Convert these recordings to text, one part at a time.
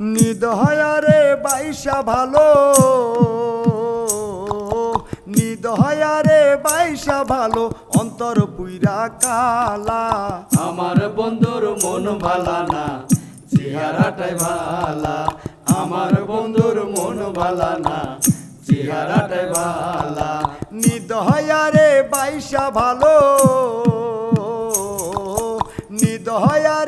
নিদহায়ারে বাইসা ভালো। নিদহায়ারে বাইসা ভালো অন্তর পুইরা কালা। আমার বন্ধুর মন ভালা না চেহারাটাই ভালা। আমার বন্ধুর মন ভালা না চেহারাটাই ভালা। নিদহায়ারে বাইসা ভালো। নিদহায়ারে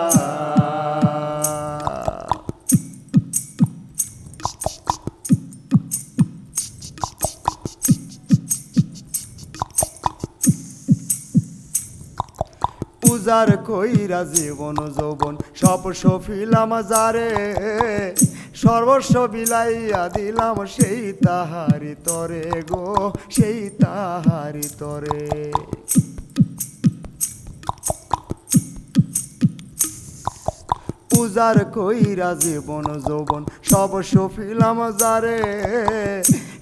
পূজার কইরা জীবন যৌবন, সব সফিলাম যারে সর্বস্ব বিলাইয়া দিলাম সেই তাহারি তরে গো, সেই তাহারি তরে। পূজার কইরা জীবন যৌবন, সব সফিলাম যারে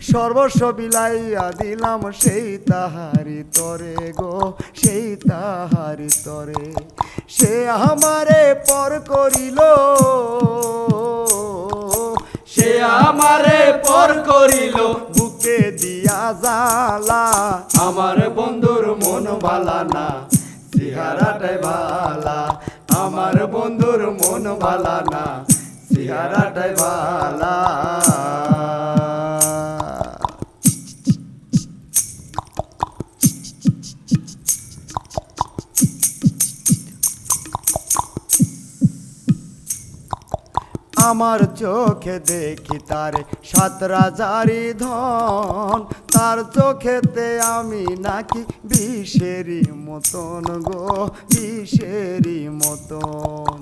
সর্বস্ব বিলাইয়া দিলাম, সেই তাহারি তরে গো, সেই তাহারি তরে। সে আমারে পর করিল, সে আমারে পর করিল, বুকে দিয়া জালা আমার বন্ধুর মন ভালা না, চেহারাটাই ভালা আমার বন্ধুর মন ভালা আমার চোখে দেখি তারে সাত রাজারি ধন। তার চোখেতে আমি নাকি বিষেরই মতন গো, বিষেরই মতন।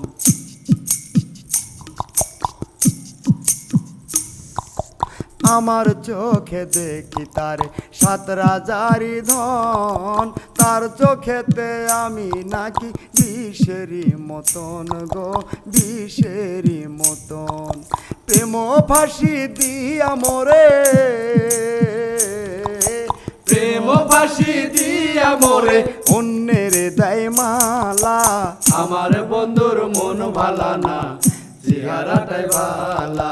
আমার চোখে দেখি তারে সাত রাজারি ধন। তার চোখেতে আমি নাকি বিষেরি মতন গো বিষেরি মতন। প্রেম ফাঁসি দিয়া মোরে। প্রেম ফাঁসি দিয়া মোরে। অন্যের দেয় মালা। আমার বন্ধুর মন ভালা না চেহারাটাই ভালা।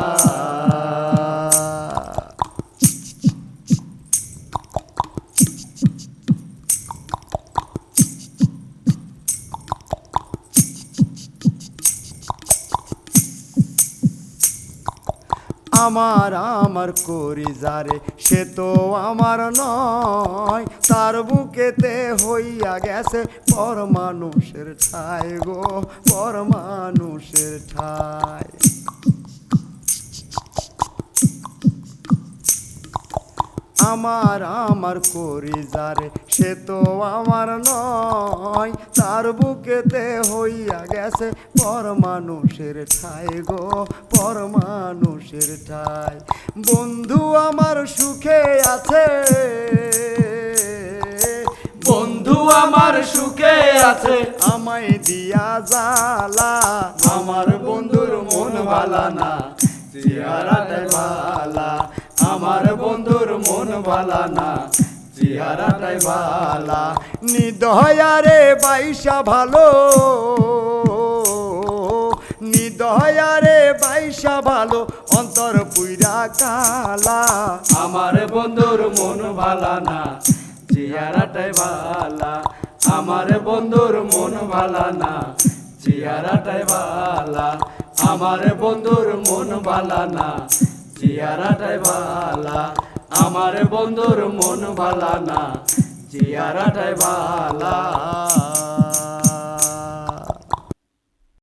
আমার আমার করি যারে সে তো আমার নয়। তার বুকেতে হইয়া গেছে পর মানুষের ঠাই গো পর মানুষের ঠাই আমার আমার করি যারে সে তো আমার নয়। তার বুকেতে হইয়া গেছে পর মানুষের ঠাই গো পর মানুষের ঠাই। বন্ধু আমার সুখে আছে। বন্ধু আমার সুখে আছে। আমায় দিয়া জালা আমার বন্ধুর মন ভালা না চেহারাটাই ভালা আমার বন্ধুর মন ভালা না, চেহারাটাই ভালা নিদয়ারে বাইসা ভালো নিদয়ারে বাইসা ভালো, অন্তর পুইরা কালা। আমার বন্ধুর মন ভালা না, চেহারাটাই ভালা আমার বন্ধুর মন ভালা না, চেহারাটাই ভালা আমার বন্ধুর মন ভালা না চেহারাটাই বালা আমার বন্ধুর মন ভালা না চেয়ারাটাই ভালা